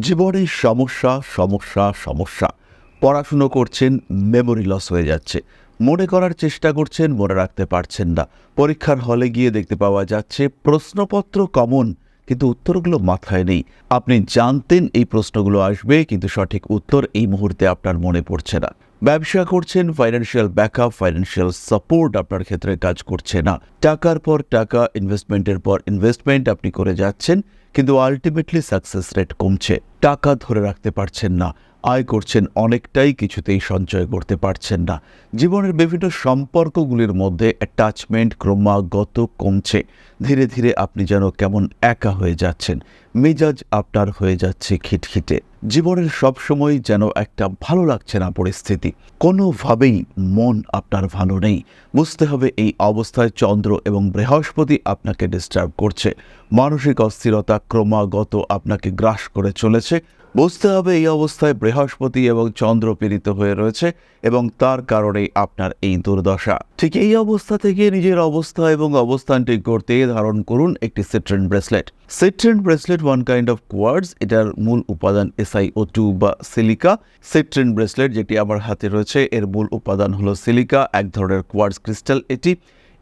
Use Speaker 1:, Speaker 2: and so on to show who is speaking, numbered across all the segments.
Speaker 1: জীবনে সমস্যা সমস্যা সমস্যা। পড়াশুনো করছেন মেমোরি লস হয়ে যাচ্ছে। মনে করার চেষ্টা করছেন, মনে রাখতে পারছেন না। পরীক্ষার হলে গিয়ে দেখতে পাওয়া যাচ্ছে, প্রশ্নপত্র কমন কিন্তু উত্তরগুলো মাথায় নেই। আপনি জানতেন এই প্রশ্নগুলো আসবে, কিন্তু সঠিক উত্তর এই মুহূর্তে আপনার মনে পড়ছে না। ব্যবসা করছেন ফাইন্যান্সিয়াল ব্যাকআপ ফাইন্যান্সিয়াল সাপোর্ট আপনার ক্ষেত্রে কাজ করছে না। টাকার পর টাকা ইনভেস্টমেন্টের পর ইনভেস্টমেন্ট আপনি করে যাচ্ছেন। কিন্তু আলটিমেটলি সাকসেস রেট কমছে। টাকা ধরে রাখতে পারছেন না। আয় করছেন অনেকটাই কিছুতেই সঞ্চয় করতে পারছেন না। জীবনের বিভিন্ন সম্পর্কগুলির মধ্যে অ্যাটাচমেন্ট ক্রমাগত কমছে। ধীরে ধীরে আপনি যেন কেমন একা হয়ে যাচ্ছেন। মেজাজ আপনার হয়ে যাচ্ছে খিটখিটে। জীবনের সবসময় যেন একটা ভালো লাগছে না পরিস্থিতি। কোনোভাবেই মন আপনার ভালো নেই। বুঝতে হবে এই অবস্থায় চন্দ্র এবং বৃহস্পতি আপনাকে ডিস্টার্ব করছে। মানসিক অস্থিরতা ক্রমাগত আপনাকে গ্রাস করে চলেছে। বুঝতে হবে এই অবস্থায় বৃহস্পতি এবং চন্দ্র পীড়িত হয়ে রয়েছে এবং তার কারণেই আপনার এই দুর্দশা। ঠিক এই অবস্থা থেকে নিজের অবস্থা এবং অবস্থানটি করতে ধারণ করুন একটি citrine bracelet. Citrine bracelet one kind of quartz এটার মূল উপাদান এসআই ও টু বা সিলিকা সিট্রেন ব্রেসলেট যেটি আমার হাতে রয়েছে, এর মূল উপাদান হলো সিলিকা এক ধরনের কোয়ার্ডস ক্রিস্টাল এটি।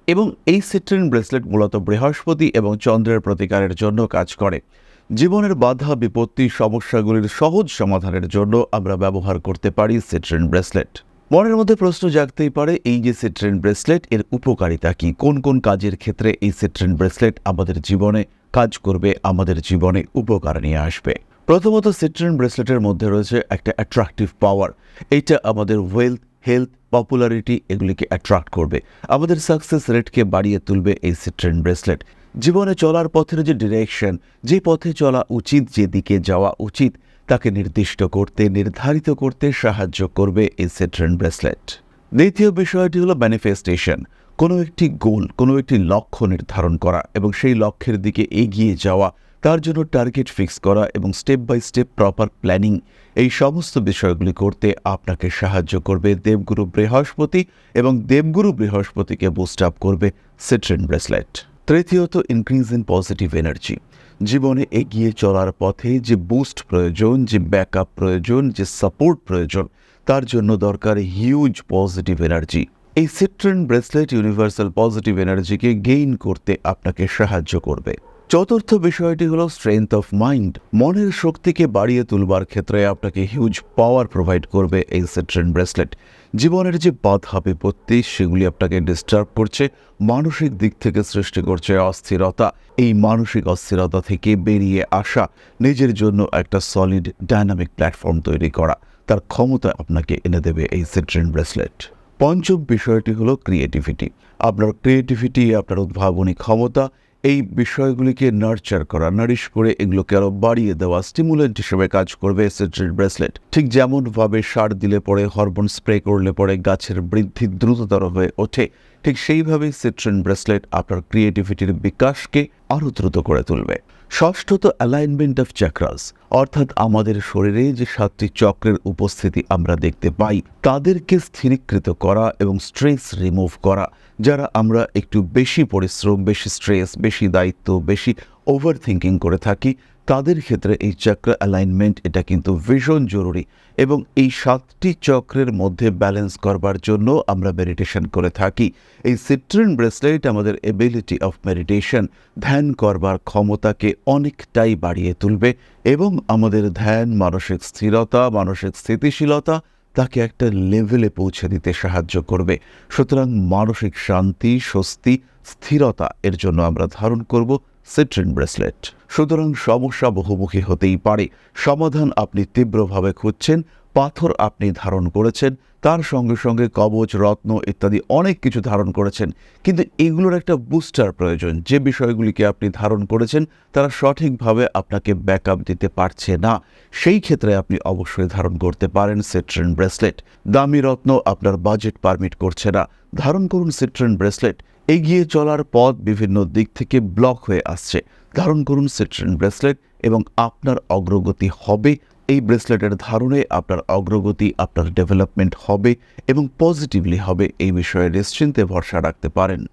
Speaker 1: এবং এই সিট্রেন ব্রেসলেট মূলত বৃহস্পতি এবং চন্দ্রের প্রতিকারের জন্য কাজ করে। জীবনের বাধা, বিপত্তি, সমস্যাগুলির সহজ সমাধানের জন্য আমরা ব্যবহার করতে পারি সিট্রেন ব্রেসলেট। মনের মধ্যে প্রশ্ন জাগতেই পারে, এই যে সিট্রেন ব্রেসলেট, এর উপকারিতা কি? কোন কোন কাজের ক্ষেত্রে এই সিট্রেন ব্রেসলেট আমাদের জীবনে কাজ করবে, আমাদের জীবনে উপকার নিয়ে আসবে? প্রথমত, সিট্রেন ব্রেসলেটের মধ্যে রয়েছে একটা অ্যাট্রাকটিভ পাওয়ার এইটা আমাদের ওয়েলথ হেলথ পপুলারিটি এগুলিকে অ্যাট্রাক্ট করবে। আমাদের সাকসেস রেটকে বাড়িয়ে তুলবে এই সিট্রেন ব্রেসলেট। জীবনে চলার পথের যে ডিরেকশন যে পথে চলা উচিত, যে দিকে যাওয়া উচিত, তাকে নির্দিষ্ট করতে, নির্ধারিত করতে সাহায্য করবে এই সিট্রেন ব্রেসলেট দ্বিতীয় বিষয়টি হলো ম্যানিফেস্টেশন কোনো একটি গোল কোনো একটি লক্ষ্য নির্ধারণ করা এবং সেই লক্ষ্যের দিকে এগিয়ে যাওয়া, তার জন্য টার্গেট ফিক্স করা এবং step by step proper planning এই সমস্ত বিষয়গুলি করতে আপনাকে সাহায্য করবে দেবগুরু বৃহস্পতি এবং দেবগুরু বৃহস্পতিকে বুস্ট আপ করবে সিট্রেন ব্রেসলেট তৃতীয়ত ইনক্রিজ ইন পজিটিভ এনার্জি জীবনে এগিয়ে চলার পথে যে বুস্ট প্রয়োজন, যে ব্যাকআপ প্রয়োজন, যে সাপোর্ট প্রয়োজন, তার জন্য দরকার হিউজ পজিটিভ এনার্জি এই সিট্রেন ব্রেসলেট ইউনিভার্সাল পজিটিভ এনার্জিকে গেইন করতে আপনাকে সাহায্য করবে। চতুর্থ বিষয়টি হলো স্ট্রেংথ অফ মাইন্ড মনের শক্তিকে বাড়িয়ে তুলবার ক্ষেত্রে আপনাকে হিউজ পাওয়ার প্রোভাইড করবে এই সিট্রেন ব্রেসলেট জীবনের যে বাধা, বিপত্তি, সেগুলি আপনাকে ডিস্টার্ব করছে, মানসিক দিক থেকে সৃষ্টি করছে অস্থিরতা। এই মানসিক অস্থিরতা থেকে বেরিয়ে আসা, নিজের জন্য একটা সলিড ডাইনামিক প্ল্যাটফর্ম তৈরি করা। তার ক্ষমতা আপনাকে এনে দেবে এই সিট্রেন ব্রেসলেট পঞ্চম বিষয়টি হলো ক্রিয়েটিভিটি আপনার ক্রিয়েটিভিটি আপনার উদ্ভাবনী ক্ষমতা এই বিষয়গুলিকে নার্চার করা নারিশ করে এগুলোকে আরও বাড়িয়ে দেওয়া স্টিমুলেন্ট হিসেবে কাজ করবে সিট্রেন ব্রেসলেট ঠিক যেমনভাবে সার দিলে পরে হরমোন স্প্রে করলে পরে গাছের বৃদ্ধি দ্রুততর হয়ে ওঠে, ঠিক সেইভাবেই সিট্রেন ব্রেসলেট আপনার ক্রিয়েটিভিটির বিকাশকে আরও দ্রুত করে তুলবে। ষষ্ঠত অ্যালাইনমেন্ট অফ চাক্রাস অর্থাৎ আমাদের শরীরে যে সাতটি চক্রের উপস্থিতি আমরা দেখতে পাই, তাদেরকে স্থিরীকৃত করা এবং স্ট্রেস রিমুভ করা, যারা আমরা একটু বেশি পরিশ্রম, বেশি স্ট্রেস বেশি দায়িত্ব, বেশি ওভার থিঙ্কিং করে থাকি, তাদের ক্ষেত্রে এই চক্র অ্যালাইনমেন্ট এটা কিন্তু ভীষণ জরুরি এবং এই সাতটি চক্রের মধ্যে ব্যালেন্স করবার জন্য আমরা মেডিটেশন করে থাকি। এই সিট্রিন ব্রেসলেট আমাদের এবিলিটি অফ মেডিটেশন ধ্যান করবার ক্ষমতাকে অনেকটাই বাড়িয়ে তুলবে এবং আমাদের ধ্যান, মানসিক স্থিরতা, মানসিক স্থিতিশীলতা তাকে একটা লেভেলে পৌঁছে দিতে সাহায্য করবে। সুতরাং মানসিক শান্তি, স্বস্তি, স্থিরতা এর জন্য আমরা ধারণ করব সিট্রিন ব্রেসলেট সুতরাং সমস্যা বহুমুখী হতেই পারে। সমাধান আপনি তীব্রভাবে খুঁজছেন পাথর আপনি ধারণ করেছেন, তার সঙ্গে সঙ্গে কবচ, রত্ন ইত্যাদি অনেক কিছু ধারণ করেছেন। কিন্তু এগুলোর একটা বুস্টার প্রয়োজন। যে বিষয়গুলিকে আপনি ধারণ করেছেন, তারা সঠিকভাবে আপনাকে ব্যাকআপ দিতে পারছে না। সেই ক্ষেত্রে আপনি অবশ্যই ধারণ করতে পারেন সিট্রেন ব্রেসলেট দামি রত্ন আপনার বাজেট পারমিট করছে না। ধারণ করুন সিট্রেন ব্রেসলেট এগিয়ে চলার পথ বিভিন্ন দিক থেকে ব্লক হয়ে আসছে। ধারণ করুন সিট্রেন ব্রেসলেট এবং আপনার অগ্রগতি হবে এই ব্রেসলেটের ধারণে আপনার অগ্রগতি, আপনার ডেভেলপমেন্ট হবে এবং পজিটিভলি হবে, এই বিষয়ে নিশ্চিন্তে ভরসা রাখতে পারেন।